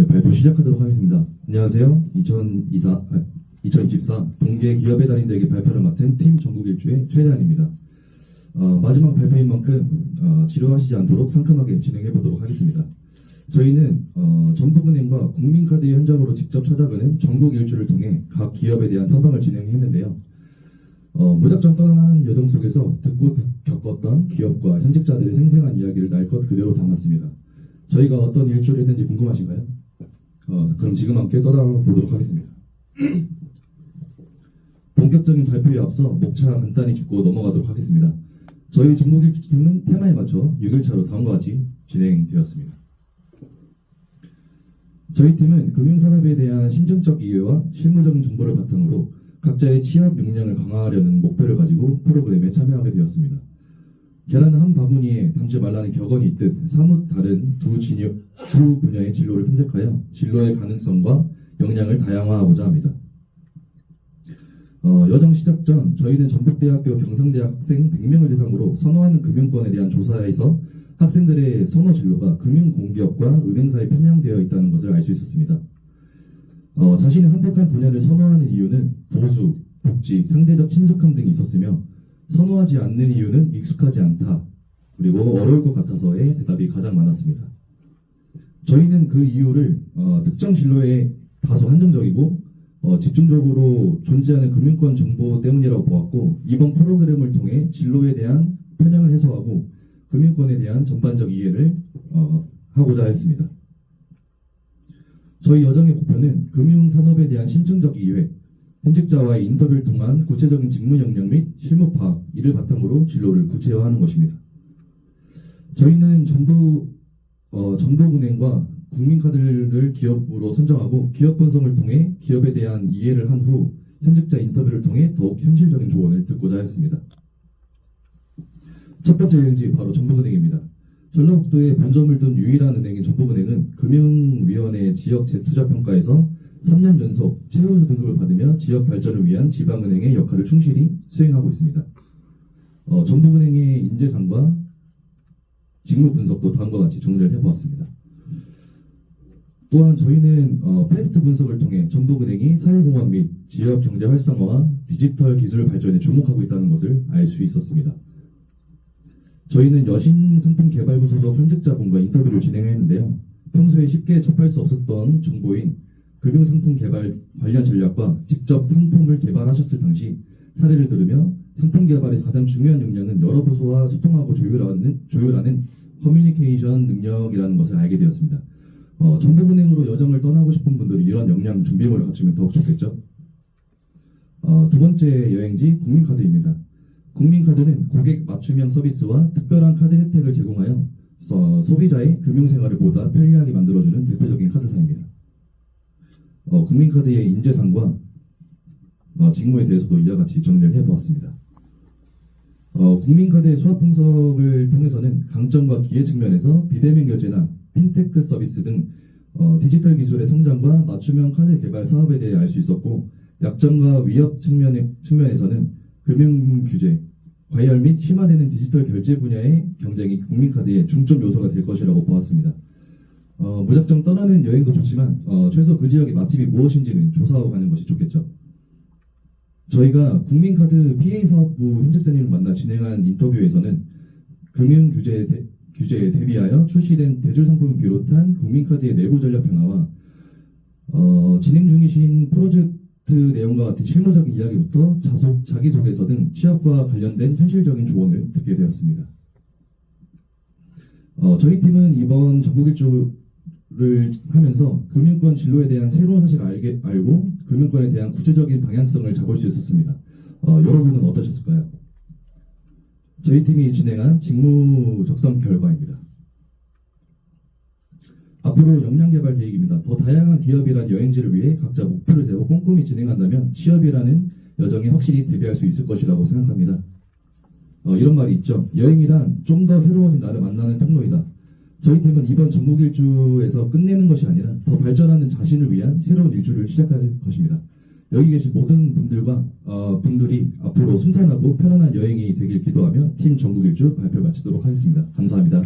네, 발표 시작하도록 하겠습니다. 안녕하세요. 2024, 아, 2024 동계 기업의 달인들에게 발표를 맡은 팀 전국 일주의 최대한입니다. 어, 마지막 발표인 만큼 어, 지루하시지 않도록 상큼하게 진행해 보도록 하겠습니다. 저희는 어, 전북은행과 국민카드의 현장으로 직접 찾아가는 전국 일주를 통해 각 기업에 대한 탐방을 진행했는데요. 어, 무작정 떠난 여정 속에서 듣고 겪었던 기업과 현직자들의 생생한 이야기를 날 것 그대로 담았습니다. 저희가 어떤 일주를 했는지 궁금하신가요? 어, 그럼 지금 함께 떠나보도록 하겠습니다. 본격적인 발표에 앞서 목차 간단히 짚고 넘어가도록 하겠습니다. 저희 중국 일주팀은 테마에 맞춰 6일차로 다음과 같이 진행되었습니다. 저희 팀은 금융산업에 대한 심층적 이해와 실무적인 정보를 바탕으로 각자의 취업 역량을 강화하려는 목표를 가지고 프로그램에 참여하게 되었습니다. 계란 한 바구니에 담지 말라는 격언이 있듯 사뭇 다른 두, 진여, 두 분야의 진로를 탐색하여 진로의 가능성과 역량을 다양화하고자 합니다. 어, 여정 시작 전 저희는 전북대학교 경상대학 학생 100명을 대상으로 선호하는 금융권에 대한 조사에서 학생들의 선호 진로가 금융공기업과 은행사에 편향되어 있다는 것을 알 수 있었습니다. 어, 자신이 선택한 분야를 선호하는 이유는 보수, 복지, 상대적 친숙함 등이 있었으며 선호하지 않는 이유는 익숙하지 않다. 그리고 어려울 것 같아서의 대답이 가장 많았습니다. 저희는 그 이유를 어, 특정 진로에 다소 한정적이고 어, 집중적으로 존재하는 금융권 정보 때문이라고 보았고 이번 프로그램을 통해 진로에 대한 편향을 해소하고 금융권에 대한 전반적 이해를 어, 하고자 했습니다. 저희 여정의 목표는 금융산업에 대한 심층적 이해, 현직자와의 인터뷰를 통한 구체적인 직무 역량 및 실무 파악, 이를 바탕으로 진로를 구체화하는 것입니다. 저희는 전부 어, 전북은행과 국민카드를 기업으로 선정하고 기업 분석을 통해 기업에 대한 이해를 한 후 현직자 인터뷰를 통해 더욱 현실적인 조언을 듣고자 했습니다. 첫 번째 여행지 바로 전북은행입니다. 전라북도에 본점을 둔 유일한 은행인 전북은행은 금융위원회 지역 재투자 평가에서 3년 연속 최우수 등급을 받으며 지역 발전을 위한 지방은행의 역할을 충실히 수행하고 있습니다. 어, 전북은행의 인재상과 직무 분석도 다음과 같이 정리를 해보았습니다. 또한 저희는 어, 패스트 분석을 통해 전북은행이 사회공헌 및 지역 경제 활성화와 디지털 기술 발전에 주목하고 있다는 것을 알 수 있었습니다. 저희는 여신 상품 개발부 소속 현직자분과 인터뷰를 진행했는데요. 평소에 쉽게 접할 수 없었던 정보인 금융상품 개발 관련 전략과 직접 상품을 개발하셨을 당시 사례를 들으며 상품 개발의 가장 중요한 역량은 여러 부서와 소통하고 조율하는, 조율하는 커뮤니케이션 능력이라는 것을 알게 되었습니다. 어, 전북은행으로 여정을 떠나고 싶은 분들이 이런 역량 준비물을 갖추면 더욱 좋겠죠. 어, 두 번째 여행지 국민카드입니다. 국민카드는 고객 맞춤형 서비스와 특별한 카드 혜택을 제공하여 어, 소비자의 금융생활을 보다 편리하게 만들어주는 대표적인 카드사입니다. 어, 국민카드의 인재상과 어, 직무에 대해서도 이와 같이 정리를 해보았습니다. 어, 국민카드의 수합 분석을 통해서는 강점과 기회 측면에서 비대면 결제나 핀테크 서비스 등 어, 디지털 기술의 성장과 맞춤형 카드 개발 사업에 대해 알 수 있었고 약점과 위협 측면에, 측면에서는 금융 규제, 과열 및 심화되는 디지털 결제 분야의 경쟁이 국민카드의 중점 요소가 될 것이라고 보았습니다. 어, 무작정 떠나는 여행도 좋지만 어, 최소 그 지역의 맛집이 무엇인지는 조사하고 가는 것이 좋겠죠. 저희가 국민카드 PA 사업부 현직자님을 만나 진행한 인터뷰에서는 금융 규제 대, 규제에 대비하여 출시된 대출 상품을 비롯한 국민카드의 내부 전략 변화와 어, 진행 중이신 프로젝트 내용과 같은 실무적인 이야기부터 자속, 자기소개서 등 취업과 관련된 현실적인 조언을 듣게 되었습니다. 어, 저희 팀은 이번 전국 일주 를 하면서 금융권 진로에 대한 새로운 사실을 알게, 알고 금융권에 대한 구체적인 방향성을 잡을 수 있었습니다. 어, 여러분은 어떠셨을까요? 저희 팀이 진행한 직무 적성 결과입니다. 앞으로 역량 개발 계획입니다. 더 다양한 기업이란 여행지를 위해 각자 목표를 세워 꼼꼼히 진행한다면 취업이라는 여정에 확실히 대비할 수 있을 것이라고 생각합니다. 어, 이런 말이 있죠. 여행이란 좀 더 새로워진 나를 만나는 통로이다. 저희 팀은 이번 전국 일주에서 끝내는 것이 아니라 더 발전하는 자신을 위한 새로운 일주를 시작할 것입니다. 여기 계신 모든 분들과 어, 분들이 앞으로 순탄하고 편안한 여행이 되길 기도하며 팀 전국 일주 발표 마치도록 하겠습니다. 감사합니다.